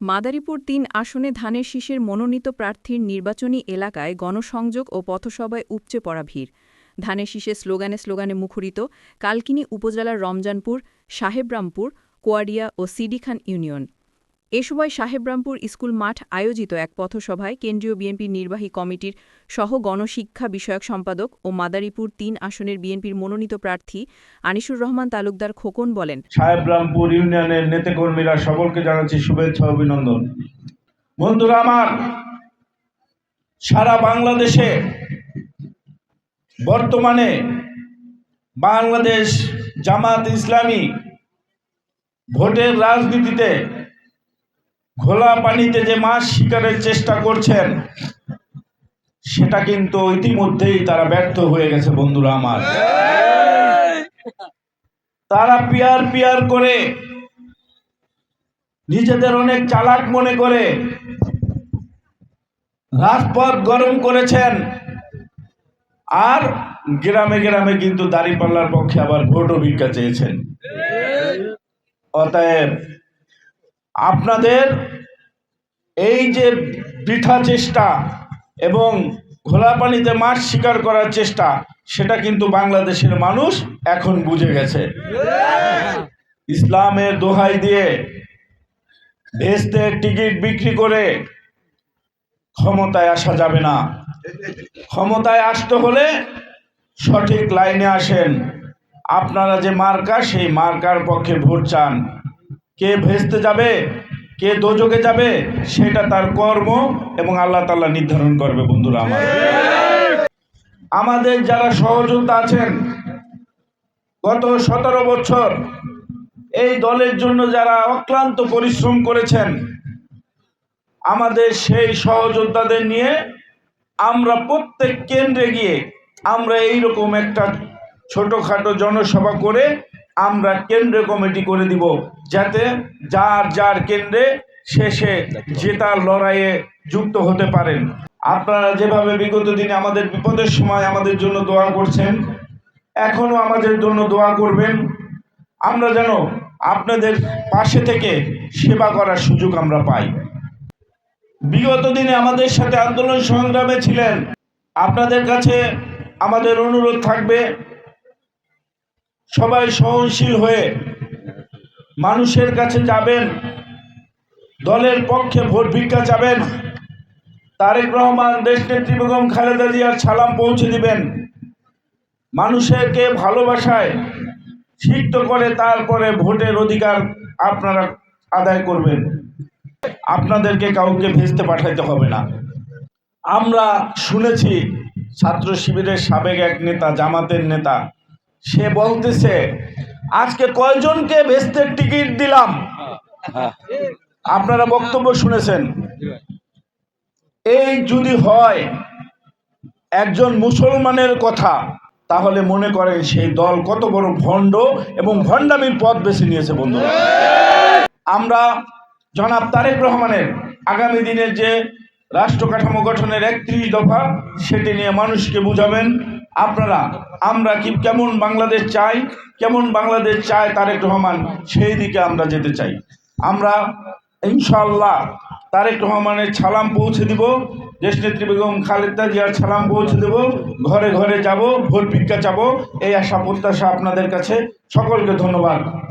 মাদারীপুর তিন আসনে ধানের শীষের মনোনীত প্রার্থীর নির্বাচনী এলাকায় গণসংযোগ ও পথসভায় উপচে পড়া ভিড়। ধানের শীষে স্লোগানে স্লোগানে মুখরিত কালকিনি উপজেলার রমজানপুর, সাহেবরামপুর কোয়াডিয়া ও সিডিখান ইউনিয়ন। এ সময় সাহেবরামপুর স্কুল মাঠ আয়োজিত এক পথসভায় কেন্দ্রীয় বিএনপির নির্বাহী কমিটির সহ গণশিক্ষা বিষয়ক সম্পাদক ও মাদারীপুর তিন আসনের বিএনপির মনোনীত প্রার্থী আনিসুর রহমান তালুকদার খোকন বলেন, সাহেবরামপুর ইউনিয়নের নেতাকর্মীরা সকলকে জানাচ্ছি শুভেচ্ছা অভিনন্দন। বন্ধুরা আমার, সারা বাংলাদেশে বর্তমানে বাংলাদেশ জামাত ইসলামী ভোটের রাজনীতিতে ঘোলা পানিতে যে মাছ শিকারের চেষ্টা করছেন, সেটা কিন্তু ইতিমধ্যেই তারা ব্যর্থ হয়ে গেছে, বন্ধুরা আমার। তারা পিয়ার পিয়ার করে, নিজেদের অনেক চালাক মনে করে রাজপথ গরম করেছেন, আর গ্রামে গ্রামে কিন্তু দাঁড়িপাল্লার পক্ষে আবার ভোট ভিক্ষা চেয়েছেন। অতএব আপনাদের এই যে বৃথা চেষ্টা এবং ঘোলা পানিতে মাছ শিকার করার চেষ্টা, সেটা কিন্তু বাংলাদেশের মানুষ এখন বুঝে গেছে। ইসলামের দোহাই দিয়ে ভেস্তের টিকিট বিক্রি করে ক্ষমতায় আসা যাবে না। ক্ষমতায় আসতে হলে সঠিক লাইনে আসেন। আপনারা যে মার্কা সেই মার্কার পক্ষে ভোট চান। কে ভেস্তে যাবে, কে দোজকে যাবে, সেটা তার কর্ম এবং আল্লাহ তাল্লাহ নির্ধারণ করবে বন্ধুরা আমার। আমাদের যারা সহযোগিতা আছেন, গত সতেরো বছর এই দলের জন্য যারা অক্লান্ত পরিশ্রম করেছেন, আমাদের সেই সহযোদ্ধাদের নিয়ে আমরা প্রত্যেক কেন্দ্রে গিয়ে আমরা এইরকম একটা ছোটোখাটো জনসভা করে আমরা কেন্দ্র কমিটি করে দিব যাতে যার যার কেন্দ্রে শেষে জেতার লড়াইয়ে যুক্ত হতে পারেন। আপনারা যেভাবে বিগত দিনে আমাদের বিপদের সময় আমাদের জন্য দোয়া করছেন এখনও আমাদের জন্য দোয়া করবেন। আমরা যেন আপনাদের পাশে থেকে সেবা করার সুযোগ আমরা পাই। বিগত দিনে আমাদের সাথে আন্দোলন সংগ্রামে ছিলেন। আপনাদের কাছে আমাদের অনুরোধ থাকবে সবাই সহনশীল হয়ে মানুষের কাছে যাবেন, দলের পক্ষে ভোট ভিক্ষা চাবেন। তারেক রহমান দেশনেত্রী বেগম খালেদা জিয়ার সালাম পৌঁছে দিবেন। মানুষেরকে ভালোবাসায় সিদ্ধ করে তারপরে ভোটের অধিকার আপনারা আদায় করবেন। আপনাদেরকে কাউকে ভেস্তে পাঠাইতে হবে না। আমরা শুনেছি ছাত্র শিবিরের সাবেক এক নেতা, জামাতের নেতা সে বলতেছে, আজকে কয়জনকে ভেস্তের টিকিট দিলাম? আপনারা বক্তব্য শুনেছেন। এই যদি হয় একজন মুসলমানের কথা, তাহলে মনে করেন সেই দল কত বড় ভণ্ড এবং ভণ্ডামির পথ বেছে নিয়েছে বন্ধুরা। আমরা জনাব তারেক রহমানের আগামী দিনের যে রাষ্ট্র কাঠামো গঠনের একত্রিশ দফা, সেটি নিয়ে মানুষকে বুঝাবেন। আপনারা, আমরা কি কেমন বাংলাদেশ চাই, কেমন বাংলাদেশ চাই তারেক রহমান, সেই দিকে আমরা যেতে চাই। আমরা ইনশাল্লাহ তারেক রহমানের ছালাম পৌঁছে দিব, দেশনেত্রী বেগম খালেদা জিয়ার ছালাম পৌঁছে দেব, ঘরে ঘরে যাব, ভোট ভিক্ষা চাবো, এই আশা প্রত্যাশা আপনাদের কাছে। সকলকে ধন্যবাদ।